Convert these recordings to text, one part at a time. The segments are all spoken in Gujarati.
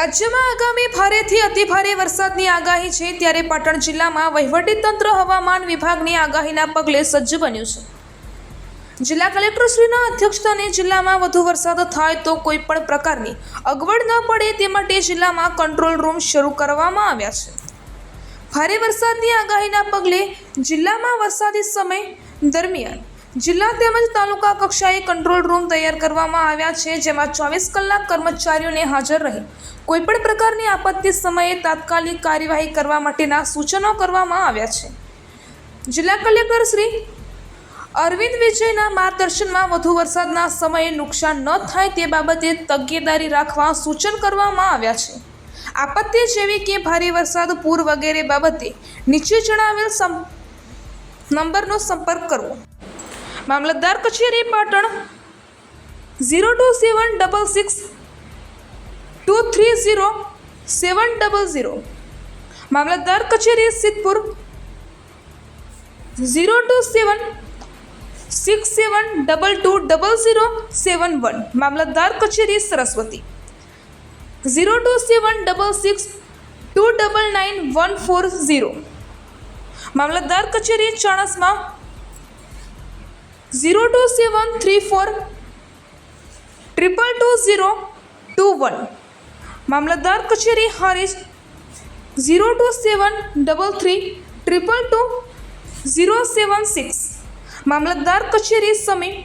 રાજ્યમાં આગામી ભારેથી અતિભારે વરસાદની આગાહી છે, ત્યારે પાટણ જિલ્લામાં વહીવટીતંત્ર હવામાન વિભાગની આગાહીના પગલે સજ્જ બન્યું છે. જિલ્લા કલેક્ટરશ્રીના અધ્યક્ષસ્થાને જિલ્લામાં વધુ વરસાદ થાય તો કોઈ પણ પ્રકારની અગવડ ન પડે તે માટે જિલ્લામાં કંટ્રોલ રૂમ શરૂ કરવામાં આવ્યા છે. ભારે વરસાદની આગાહીના પગલે જિલ્લામાં વરસાદી સમય દરમિયાન જિલ્લા તેમજ તાલુકા કક્ષાએ કંટ્રોલ રૂમ તૈયાર કરવામાં આવ્યા છે, જેમાં ચોવીસ કલાક કર્મચારીઓને હાજર રહી. કોઈપણ પ્રકારની આપત્તિ સમયે તાત્કાલિક કાર્યવાહી કરવા માટેના સૂચનો કરવામાં આવ્યા છે. જિલ્લા કલેક્ટર શ્રી અરવિંદ વિજયના માર્ગદર્શનમાં વધુ વરસાદના સમયે નુકસાન ન થાય તે બાબતે તકેદારી રાખવા સૂચન કરવામાં આવ્યા છે. આપત્તિ જેવી કે ભારે વરસાદ, પૂર વગેરે બાબતે નીચે જણાવેલ નંબરનો સંપર્ક કરવો મામલતદાર કચેરી Patan zero two seven double six two three zero seven double zero. મામલતદાર કચેરી Sidhpur zero two seven six seven double two double zero seven one. મામલતદાર કચેરી Saraswati zero two seven double six two double nine one four zero. મામલતદાર કચેરી Chanasma zero two seven three four triple two zero two one. મામલતદાર કચેરી Harij zero two seven double three triple two zero seven six. મામલતદાર કચેરી Sami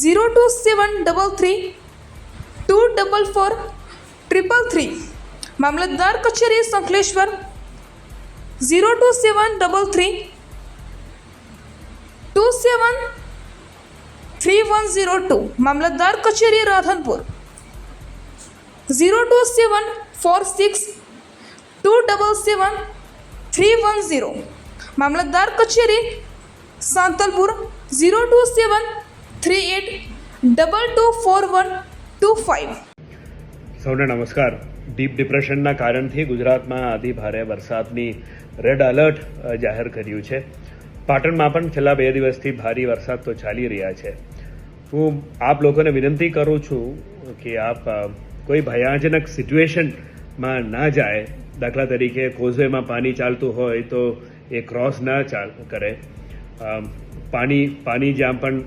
zero two seven double three two double four triple three. મામલતદાર કચેરી Shankheshwar zero two seven double three seven three one zero two મામલતદાર કચેરી Radhanpur zero two seven four six two double seven three one zero મામલતદાર કચેરી Santalpur zero two seven three eight double two four one two five સૌને નમસ્કાર. ડીપ ડિપ્રેશનના કારણથી ગુજરાતમાં અતિ ભારે વરસાદની રેડ એલર્ટ જાહેર કર્યું છે. પાટણમાં પણ છેલ્લા બે દિવસથી ભારે વરસાદ તો ચાલી રહ્યા છે. હું આપ લોકોને વિનંતી કરું છું કે આપ કોઈ ભયાજનક સિચ્યુએશનમાં ના જાય. દાખલા તરીકે કોઝવેમાં પાણી ચાલતું હોય તો એ ક્રોસ ના ચાલ, કરે. પાણી પાણી જ્યાં પણ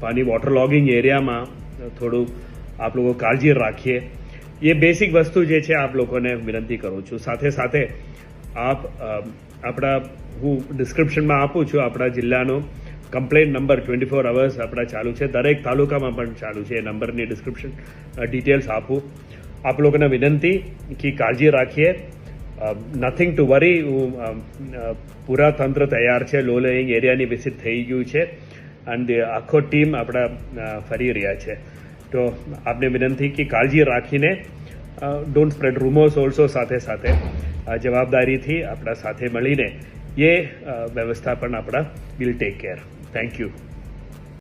પાણી વોટર લોગિંગ એરિયામાં થોડું આપ લોકો કાળજી રાખીએ. એ બેસિક વસ્તુ જે છે આપ લોકોને વિનંતી કરું છું. સાથે સાથે આપ આપણા હું ડિસ્ક્રિપ્શનમાં આપું છું આપણા જિલ્લાનો. Complaint number twenty four hours આપણા ચાલુ છે. દરેક તાલુકામાં પણ ચાલુ છે એ નંબરની ડિસ્ક્રિપ્શન ડિટેલ્સ આપું. આપ લોકોને વિનંતી કે કાળજી રાખીએ. નથિંગ ટુ વરી પૂરા તંત્ર તૈયાર છે. લો લેઇંગ એરિયાની વિઝિટ થઈ ગયું છે. અને આખો ટીમ આપણા ફરી રહ્યા છે. તો આપને વિનંતી કે કાળજી રાખીને ડોન્ટ સ્પ્રેડ રૂમર્સ ઓલ્સો સાથે સાથે જવાબદારીથી આપણા સાથે મળીને અ, વ્યવસ્થા પણ આપણા will take care thank you